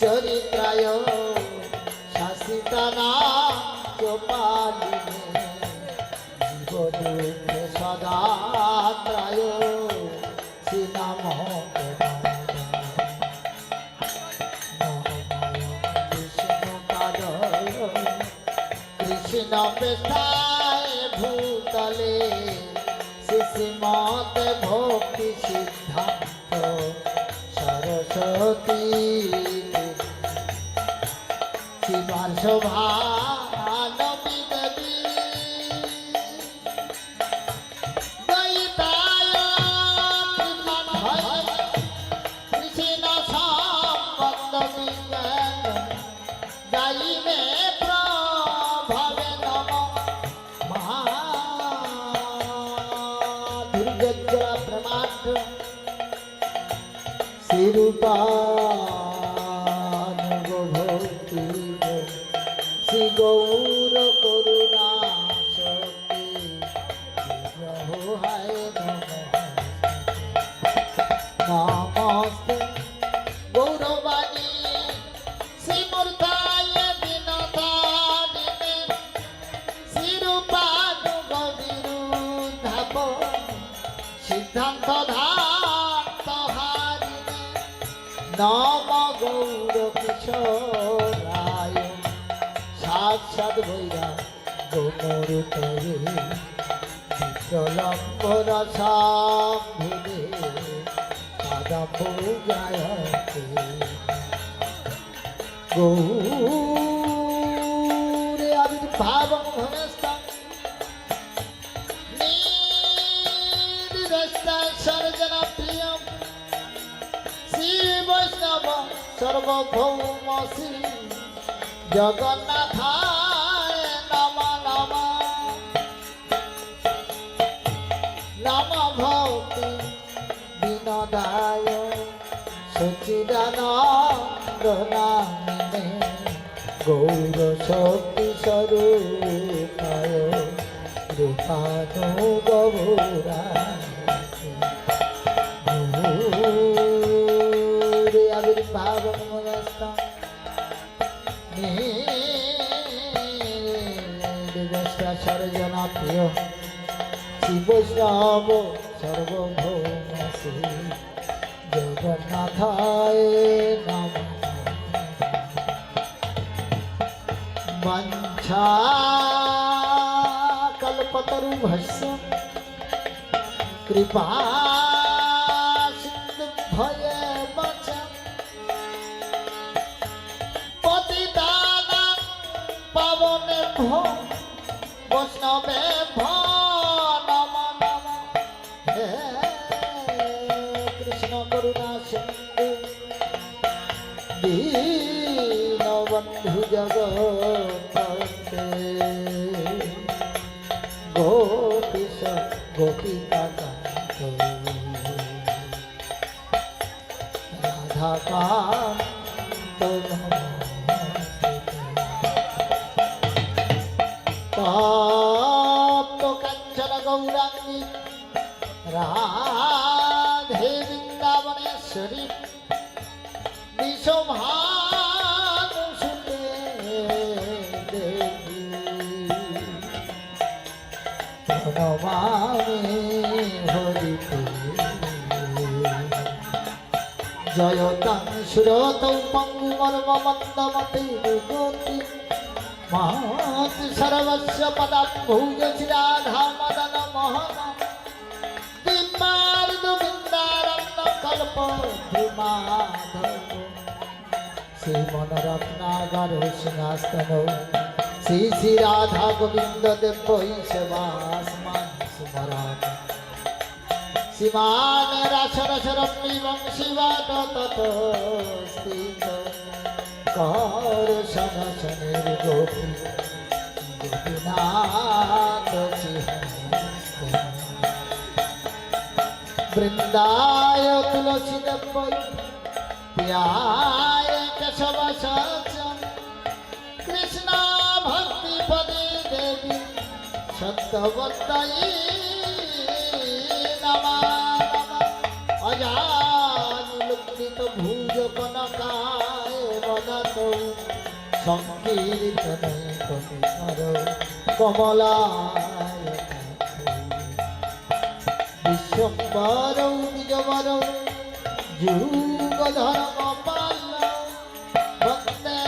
চরিত্রায় শাসিতানা চোপালিনে জীবদুঃখে সদা ত্রায় শ্রীনাম কৃষ্ণ পাদয় কৃষ্ণ পেশায় শিশিমত ভক্তি সিদ্ধান্ত সরস্বতী। শিবার শোভা শ্রীরূপানুভূতি শ্রী গৌর করুণা শক্তি হায় নমস্তে গৌরবাণী শ্রীমূর্তায় দিনদারিণে শ্রীরূপানুগবিরুদ্ধাপ সিদ্ধান্ত ধান্ত হারিণে নম গৌর কিশোরায় সাক্ষাৎ ভৈরা গোমরুতে বিপ্রলম্বর সাম্ভুদে পাদপূজায়তে গৌরে আবির্ভাবং ভবেস্তং সর্জনপ্রিয়ম শ্রী বৈষ্ণব সর্বভৌম শ্রী জগন্নাথায় নম নম। নম ভক্তি বিনোদায়। সচিদানন্দ নামিনে গৌর শক্তি স্বরূপায়। রূপানু গৌরে আবির্ভাবং মনস্তং নির্দেশা সর্জনপ্রিয় শ্রী বৈষ্ণব সর্বভৌম শ্রী জগন্নাথায় নম। বঞ্ছা কল্পতরু ভস্য কৃপা বৈষ্ণবে নম নম হে কৃষ্ণ করুণা সিন্ধু দীনবন্ধু জগতে গোপীশ গোপিকা রাধে বৃন্দাবনেশ্বরী হরিকে জয়তাং সুরতৌ পঙ্গুমর্মমন্দমতে গতি মহৎ সর্বস্ব পদম ভুজ কল্প ধ্রুমাধব শ্রী শ্রী রাধা গোবিন্দ দেব সেবাসমান সুমরাম সীমান রাসরসরম্বিবং শিবা তত স্থিত কর শন শনের গোপী গোপীনাথ বৃন্দায় তুলসী দেব প্যায় কেশব সচম কৃষ্ণ ভক্তি পদে দেবী সত্যবত্তয়ী গজানুলকৃত ভুজ কনকায় বদত, সংকীর্তনে কবিতর విశ్వపారౌ నిజవరౌ యుగధర్మపాల భక్తే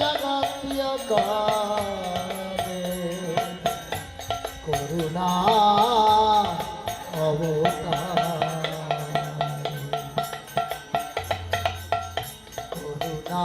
జగత్య కరుణా অবতার করুণা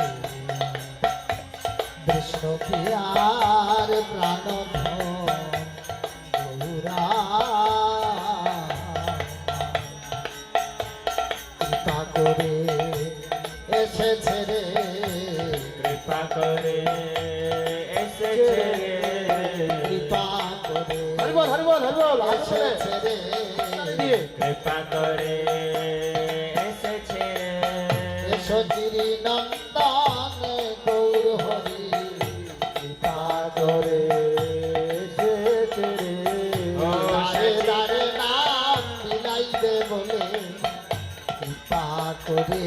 পিয়ার প্রাণ গৌরা কৃপা করে এসেছে রে। কৃপা করে এসেছে কৃপা করে হরিবল হরিবল হরিবল এসেছে রে। কৃপা করে করে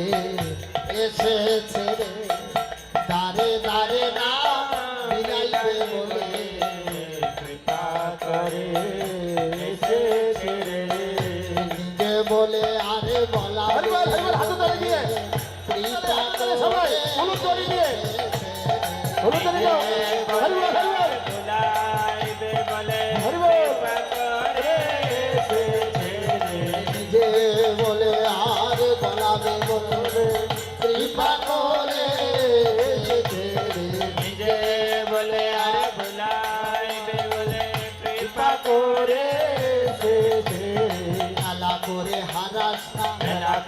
এসেছে রে। দারে দারে নাম বিলাইবে বলে। কৃপা করে এসেছে রে। নিজে বলে আরে বলা। কৃপা তালে সবাই, হলুদ দিয়ে। হলুদ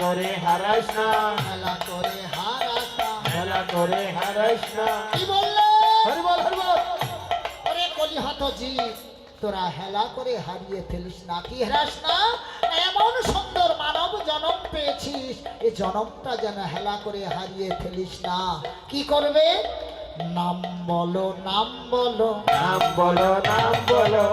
করে হারাস না। খেলা করে হারাস না। মেলা করে হারাস না। কি বললে? হরিবল হরিবল ওরে কলিহাত জি তোরা হেলা করে হারিয়ে ফেলিস না কি হারাস না? এমন সুন্দর মানব জনম পেয়েছিস এই জনমটা যেন হেলা করে হারিয়ে ফেলিস না। কি করবে? বলো নাম বলো নাম বলো। নাম বলো নাম বলো।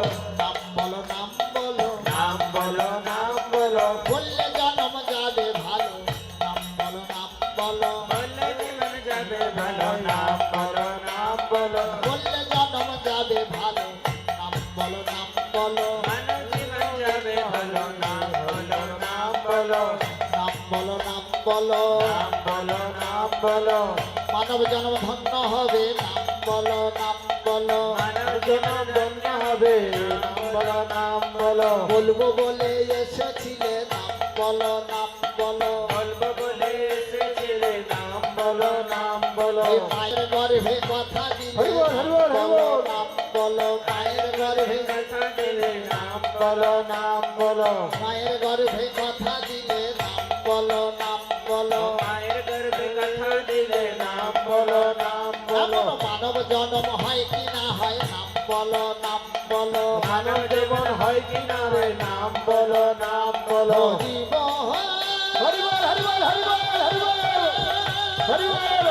বলো। নাম বলো নাম মানব জন্ম ধন্য হবে। নাম বলো নাম বলো। মানব জীবন ধন্য হবে। নাম বলো নাম বলো। বলব বলে এসেছিলে নাম বলো নাম বলো। বলব বলে এসেছিলে নাম বলো নাম বলো। মায়ের গর্ভে কথা দিলে বলো নাম বলো। মায়ের গর্ভে কথা দিলে নাম বলো নাম বলো। মায়ের হয় কি না হয় নাম বলো নাম বলো। মানব জীবন হয় কি না রে নাম বলো নাম বলো। জীব হরিবল হরিবল হরিবল হরিবল হরিবল। হরিবল